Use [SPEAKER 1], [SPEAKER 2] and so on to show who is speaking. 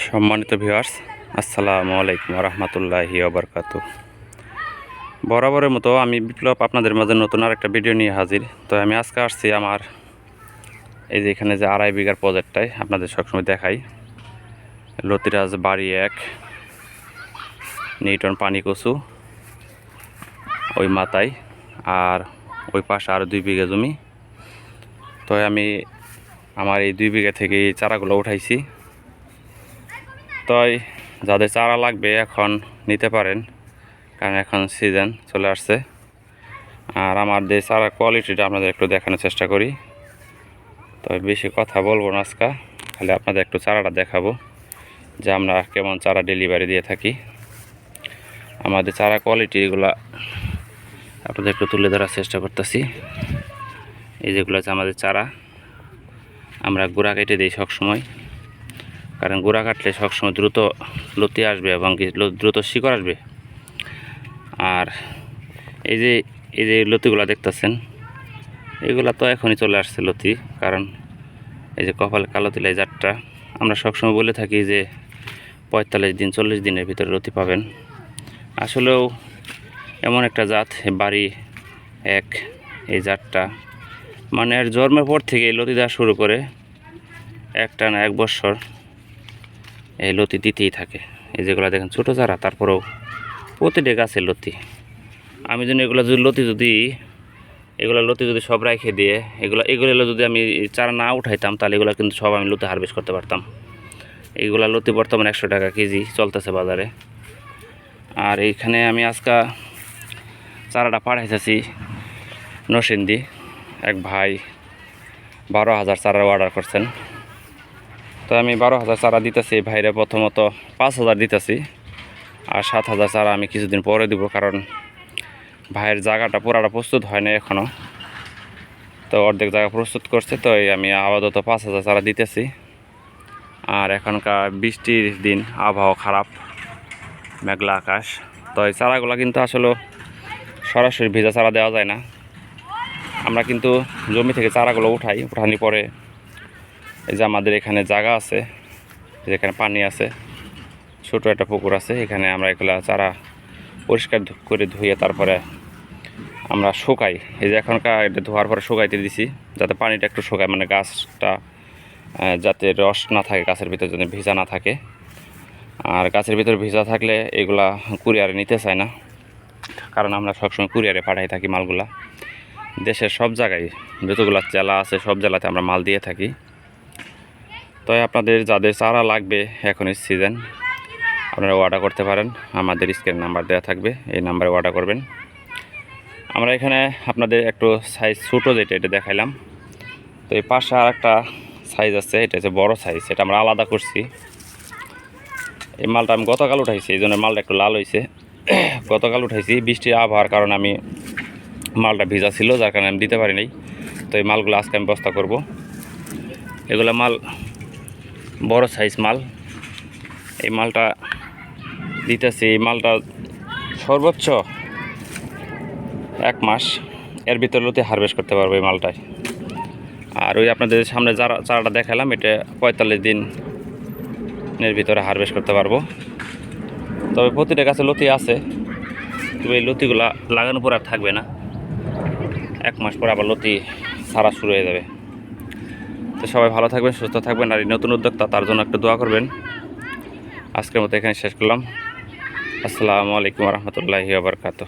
[SPEAKER 1] সম্মানিত ভিউয়ার্স আসসালামু আলাইকুম রহমতুল্লাহি ওবরকাতু বরাবরের মতো আমি বিপ্লব আপনাদের মাঝে নতুন আর একটা ভিডিও নিয়ে হাজির। তো আমি আজকে আসছি আমার এই যে এখানে যে আড়াই বিঘার প্রজেক্টটাই আপনাদের সবসময় দেখাই। লতিরাজ বাড়ি এক, নিউটন পানি কচু ওই মাথায়, আর ওই পাশে আরও দুই বিঘা জমি। তো আমি আমার এই দুই বিঘা থেকে চারাগুলো উঠাইছি। তাই যাদের চারা লাগবে এখন নিতে পারেন, কারণ এখন সিজন চলে আসছে। আর আমার যে চারা কোয়ালিটিটা আপনাদের একটু দেখানোর চেষ্টা করি। তবে বেশি কথা বলব না আজকে, খালি আপনাদের একটু চারাটা দেখাবো, যে আমরা কেমন চারা ডেলিভারি দিয়ে থাকি। আমাদের চারা কোয়ালিটিগুলো আপনাদের একটু তুলে ধরার চেষ্টা করতেছি। এই যেগুলো আছে আমাদের চারা, আমরা গোড়া কেটে দিই সবসময়। কারণ গোড়া কাটলে সবসময় দ্রুত লতি আসবে এবং দ্রুত শিকড় আসবে। আর এই যে এই যে লতিগুলো দেখতেছেন, এগুলা তো এখনই চলে আসছে লতি, কারণ এই যে কপালে কালো তিল এই জাতটা, আমরা সবসময় বলে থাকি যে পঁয়তাল্লিশ দিন, চল্লিশ দিনের ভিতরে লতি পাবেন। আসলেও এমন একটা জাত, বাড়ি এক, এই জাতটা। মানে এর জন্মের পর থেকে লতি দেওয়া শুরু করে, একটা না এক বছর এই লতি দিতেই থাকে। এই যেগুলো দেখেন ছোটো চারা, তারপরেও প্রতিটা গাছের লতি। আমি যদি এগুলো যদি লতি যদি, এগুলো লতি যদি সব রাখে দিয়ে, এগুলো এগুলো যদি আমি চারা না উঠাইতাম, তাহলে এগুলো কিন্তু সব আমি লতি হারভেস্ট করতে পারতাম। এইগুলা লতি বর্তমানে একশো টাকা কেজি চলতেছে বাজারে। আর এইখানে আমি আজকা চারাটা পাঠাইতেছি নসিন্দি এক ভাই বারো হাজার চারা অর্ডার করছেন। তো আমি বারো হাজার চারা দিতেছি, ভাইরে প্রথমত পাঁচ হাজার দিতেছি, আর সাত হাজার চারা আমি কিছুদিন পরে দিব, কারণ ভাইয়ের জায়গাটা পুরাটা প্রস্তুত হয় না এখনও তো অর্ধেক জায়গা প্রস্তুত করছে, তো আমি আপাতত পাঁচ হাজার চারা দিতেছি। আর এখনকার বৃষ্টির দিন, আবহাওয়া খারাপ, মেঘলা আকাশ, তো এই চারাগুলো কিন্তু আসলে সরাসরি ভেজা চারা দেওয়া যায় না। আমরা কিন্তু জমি থেকে চারাগুলো উঠাই উঠানি পরে এই যে আমাদের এখানে জায়গা আছে যেখানে পানি আছে, ছোট একটা পুকুর আছে, এখানে আমরা এগুলা চারা পরিষ্কার করে ধুয়ে তারপরে আমরা শুকাই। এই যে এখনকার এটা ধোয়ার পরে শুকাইতে দিছি, যাতে পানিটা একটু শুকায় মানে গাছটা যাতে রস না থাকে, গাছের ভিতরে যাতে ভিজা না থাকে। আর গাছের ভিতরে ভিজা থাকলে এগুলা কুরিয়ারে নিতে চায় না, কারণ আমরা সবসময় কুরিয়ারে পাঠাই থাকি মালগুলা। দেশের সব জায়গায় যতগুলো জেলা আছে, সব জেলাতে আমরা মাল দিয়ে থাকি। তাই আপনাদের যাদের চারা লাগবে এখনই সিজন, আপনারা অর্ডার করতে পারেন। আমাদের স্ক্রিন নাম্বার দেওয়া থাকবে, এই নাম্বারে অর্ডার করবেন। আমরা এখানে আপনাদের একটু সাইজ ছোটো যেটা, এটা দেখাইলাম। তো এই পাশে আর একটা সাইজ আছে, এটা হচ্ছে বড় সাইজ এটা আমরা আলাদা করছি। এই মালটা আমি গতকাল উঠাইছি, এই জন্য মালটা একটু লাল হয়েছে গতকাল উঠাইছি, বৃষ্টির আবহাওয়ার কারণে আমি মালটা ভিজা ছিল, যার কারণে আমি দিতে পারি নাই। তো এই মালগুলো আজকে আমি বস্তা করব। এগুলো মাল বড় সাইজ মাল। এই মালটা দিতেছি, এই মালটা সর্বোচ্চ এক মাস। এর ভিতরে লতি হারভেস্ট করতে পারব এই মালটায়। আর ওই আপনাদের সামনে যারা চারাটা দেখালাম, এটা পঁয়তাল্লিশ দিনের ভিতরে হারভেস্ট করতে পারব। তবে প্রতিটা গাছে লতি আছে, তবে এই লতিগুলা লাগানোর পর আর থাকবে না। এক মাস পর আবার লতি সারা শুরু হয়ে যাবে। তো সবাই ভালো থাকবেন, সুস্থ থাকবেন, আর এই নতুন উদ্যোক্তা তার জন্য একটু দোয়া করবেন। আজকের মতো এখানে শেষ করলাম। আসসালামু আলাইকুম রহমতুল্লাহি আবরকাত